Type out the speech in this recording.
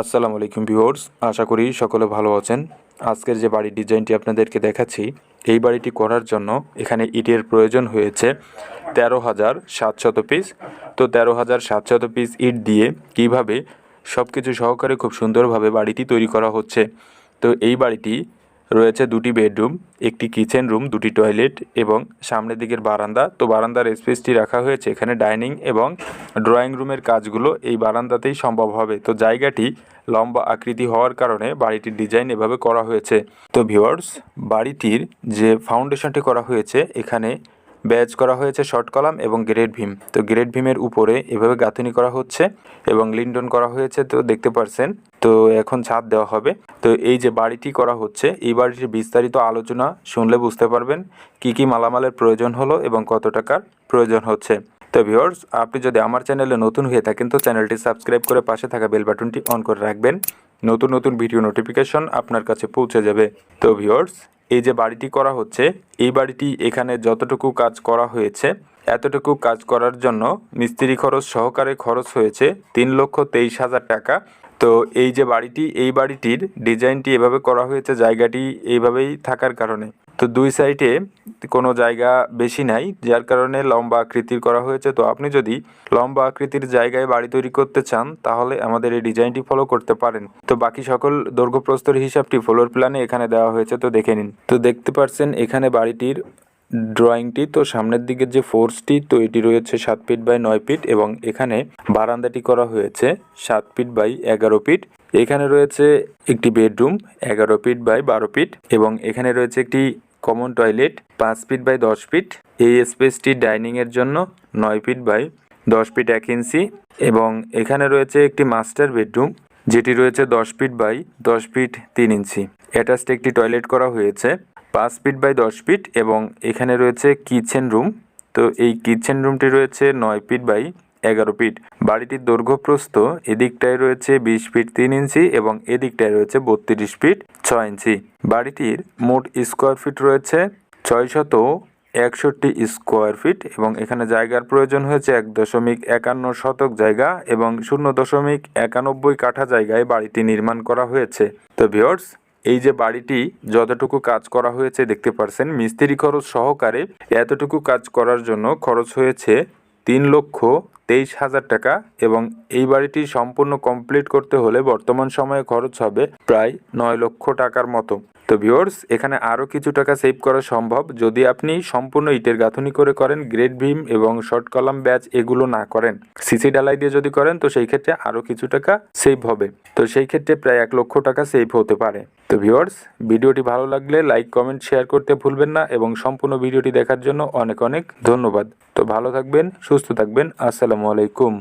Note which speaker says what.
Speaker 1: আসসালামু আলাইকুম ভিউয়ার্স, আশা করি সকলে ভালো আছেন। আজকের যে বাড়ির ডিজাইনটি আপনাদেরকে দেখাচ্ছি, এই বাড়িটি করার জন্য এখানে ইটের প্রয়োজন হয়েছে তেরো হাজার সাতশত পিস তো তেরো হাজার সাতশত পিস ইট দিয়ে কীভাবে সব কিছু সহকারে খুব সুন্দরভাবে বাড়িটি তৈরি করা হচ্ছে। তো এই বাড়িটি রয়েছে দুটি বেডরুম, একটি কিচেন রুম, দুটি টয়লেট এবং সামনের দিকের বারান্দা। তো বারান্দার স্পেসটি রাখা হয়েছে এখানে ডাইনিং এবং ড্রয়িং রুমের কাজগুলো এই বারান্দাতেই সম্ভব হবে। তো জায়গাটি লম্বা আকৃতি হওয়ার কারণে বাড়িটির ডিজাইন এভাবে করা হয়েছে। তো ভিওয়ার্স বাড়িটির যে ফাউন্ডেশনটি করা হয়েছে এখানে ব্যাচ করা হয়েছে শর্ট কলাম এবং গ্রেড ভীম। তো গ্রেড ভীমের উপরে এভাবে গাঁথনি করা হচ্ছে এবং লিন্ডন করা হয়েছে, তো দেখতে পারছেন। তো এখন ছাদ দেওয়া হবে। তো এই যে বাড়িটি করা হচ্ছে, এই বাড়িটির বিস্তারিত আলোচনা শুনলে বুঝতে পারবেন কি কি মালামালের প্রয়োজন হলো এবং কত টাকার প্রয়োজন হচ্ছে। তো ভিউয়ার্স, আপনি যদি আমার চ্যানেলে নতুন হয়ে থাকেন, তো চ্যানেলটি সাবস্ক্রাইব করে পাশে থাকা বেল বাটনটি অন করে রাখবেন। নতুন নতুন ভিডিও নোটিফিকেশন আপনার কাছে পৌঁছে যাবে। তো ভিওর্স এই যে বাড়িটি করা হচ্ছে, এই বাড়িটি এখানে যতটুকু কাজ করা হয়েছে, এতটুকু কাজ করার জন্য মিস্ত্রি খরচ, সহকারে খরচ হয়েছে তিন লক্ষ তেইশ হাজার টাকা। তো এই যে বাড়িটি, এই বাড়িটির ডিজাইনটি এভাবে করা হয়েছে, জায়গাটি এইভাবেই থাকার কারণে। তো দুই সাইডে কোনো জায়গা বেশি নাই, যার কারণে লম্বা আকৃতির করা হয়েছে। তো আপনি যদি লম্বা আকৃতির জায়গায় বাড়ি তৈরি করতে চান, তাহলে আমাদের এই ডিজাইনটি ফলো করতে পারেন। তো বাকি সকল দৈর্ঘ্য প্রস্তর হিসাবটি ফ্লোর প্ল্যানে এখানে দেওয়া হয়েছে, তো দেখে নিন। তো দেখতে পাচ্ছেন এখানে বাড়িটির ড্রয়িংটি তো সামনের দিকের যে ফোর্সটি তো এটি রয়েছে সাত ফিট বাই নয় ফিট এবং এখানে বারান্দাটি করা হয়েছে সাত ফিট বাই এগারো ফিট এখানে রয়েছে একটি বেডরুম এগারো ফিট বাই বারো ফিট এবং এখানে রয়েছে একটি কমন টয়লেট পাঁচ ফিট বাই দশ ফিট এই স্পেসটি ডাইনিংয়ের জন্য নয় ফিট বাই দশ ফিট এক ইঞ্চি এবং এখানে রয়েছে একটি মাস্টার বেডরুম যেটি রয়েছে দশ ফিট বাই দশ ফিট তিন ইঞ্চি। অ্যাটাচড একটি টয়লেট করা হয়েছে, পাঁচ ফিট বাই দশ ফিট এবং এখানে রয়েছে কিচেন রুম তো এই কিচেন রুমটি রয়েছে নয় ফিট বাই এগারো ফিট। বাড়িটির দৈর্ঘ্য প্রস্থ এদিকটায় রয়েছে বিশ ফিট তিন ইঞ্চি এবং এদিকটায় রয়েছে বত্রিশ ফিট ছয় ইঞ্চি। বাড়িটির মোট স্কোয়ার ফিট রয়েছে ছয়শত একষট্টি স্কোয়ার ফিট এবং এখানে জায়গার প্রয়োজন হয়েছে এক দশমিক একান্ন শতক জায়গা এবং শূন্য দশমিক একানব্বই কাঠা জায়গায় বাড়িটি নির্মাণ করা হয়েছে। তো ভিওর্স এই যে বাড়িটি যতটুকু কাজ করা হয়েছে দেখতে পারছেন, মিস্ত্রি খরচ সহকারে এতটুকু কাজ করার জন্য খরচ হয়েছে তিন লক্ষ তেইশ হাজার টাকা এবং এই বাড়িটি সম্পূর্ণ কমপ্লিট করতে হলে বর্তমান সময়ে খরচ হবে প্রায় নয় লক্ষ টাকার মতো। তো ভিওর্স এখানে আরও কিছু টাকা সেভ করা সম্ভব। যদি আপনি সম্পূর্ণ ইটের গাঁথনি করে করেন গ্রেড ভীম এবং শর্ট কলাম ব্যাচ এগুলো না করেন সিসি ডালাই দিয়ে যদি করেন, তো সেই ক্ষেত্রে আরও কিছু টাকা সেভ হবে। তো সেই ক্ষেত্রে প্রায় এক লক্ষ টাকা সেভ হতে পারে। তো ভিওর্স ভিডিওটি ভালো লাগলে লাইক, কমেন্ট, শেয়ার করতে ভুলবেন না এবং সম্পূর্ণ ভিডিওটি দেখার জন্য অনেক অনেক ধন্যবাদ। তো ভালো থাকবেন, সুস্থ থাকবেন, আসসালামু আলাইকুম।